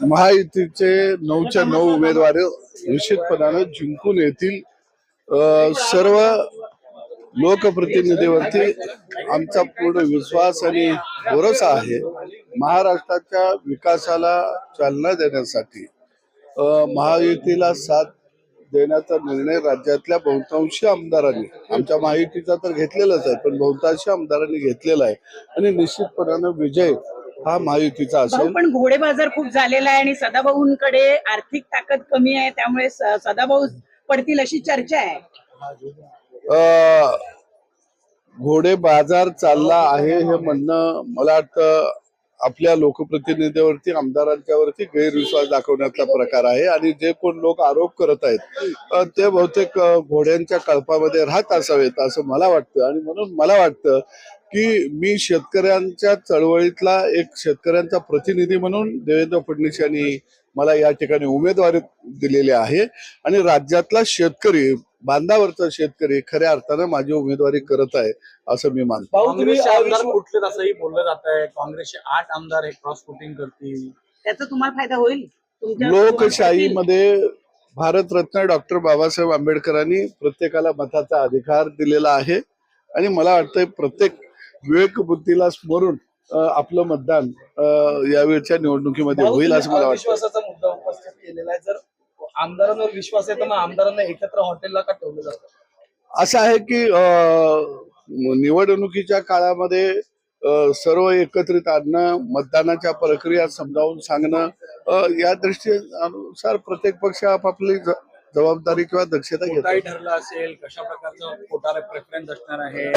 महायुतीचे नऊच्या नऊ उमेदवार निश्चितपणानं जिंकून येतील. सर्व लोकप्रतिनिधीवरती आमचा पूर्ण विश्वास आणि भरोसा आहे. महाराष्ट्राच्या विकासाला चालना देण्यासाठी महायुतीला साथ देण्याचा निर्णय राज्यातल्या बहुतांशी आमदारांनी आमच्या महायुतीचा तर घेतलेलाच आहे पण बहुतांशी आमदारांनी घेतलेला आहे. आणि निश्चितपणानं विजय हा महायुतीचा भाऊ असेल. पण घोडे बाजार खूप झालेला आहे आणि सदाभाऊंकडे आर्थिक ताकद कमी आहे त्यामुळे स- सदाभाऊ पडतील अशी चर्चा आहे. अ, घोडे बाजार चालला आहे हे म्हणणं मला वाटतं आपल्या लोकप्रतिनिधीवरती आमदारांच्यावरती गैरविश्वास दाखवण्याचा प्रकार आहे आणि जे कोण लोक आरोप करत आहेत ते बहुतेक घोड्यांच्या कळपामध्ये राहत असावेत असं मला वाटतं. आणि म्हणून मला वाटतं की मी शेतकऱ्यांच्या चळवळीतला एक शेतकऱ्यांचा प्रतिनिधी म्हणून देवेंद्र फडणवीस यांनी मला या ठिकाणी उमेदवारी दिलेली आहे. आणि राज्यातला शेतकरी बांधावरचा शेतकरी खऱ्या अर्थानं माझी उमेदवारी करत आहे असं मी मानतो. कुठले असंही बोललं जात आहे? काँग्रेसचे आठ आमदार हे क्रॉस वोटिंग करतील. त्याचा तुम्हाला फायदा होईल. लोकशाहीमध्ये भारतरत्न डॉक्टर बाबासाहेब आंबेडकरांनी प्रत्येकाला मताचा अधिकार दिलेला आहे. आणि मला वाटतं प्रत्येक विवेक बुद्धीला स्मरून आपलं मतदान यावेळच्या निवडणुकीमध्ये होईल असं मला वाटतं अविश्वासाचा मुद्दा उपस्थित केलेला आहे. जर आमदारांवर विश्वास आहे तर मग आमदारांना एकत्र हॉटेलला का ठेवलं जातं? असं आहे की अं, निवडणुकीच्या काळामध्ये सर्व एकत्रित आणणं मतदानाच्या प्रक्रिया समजावून सांगणं या दृष्टीनुसार प्रत्येक पक्ष आपापली जबाबदारी किंवा दक्षता घेत. ठरलं असेल कशा प्रकारचं कोटा प्रेफरन्स असणार आहे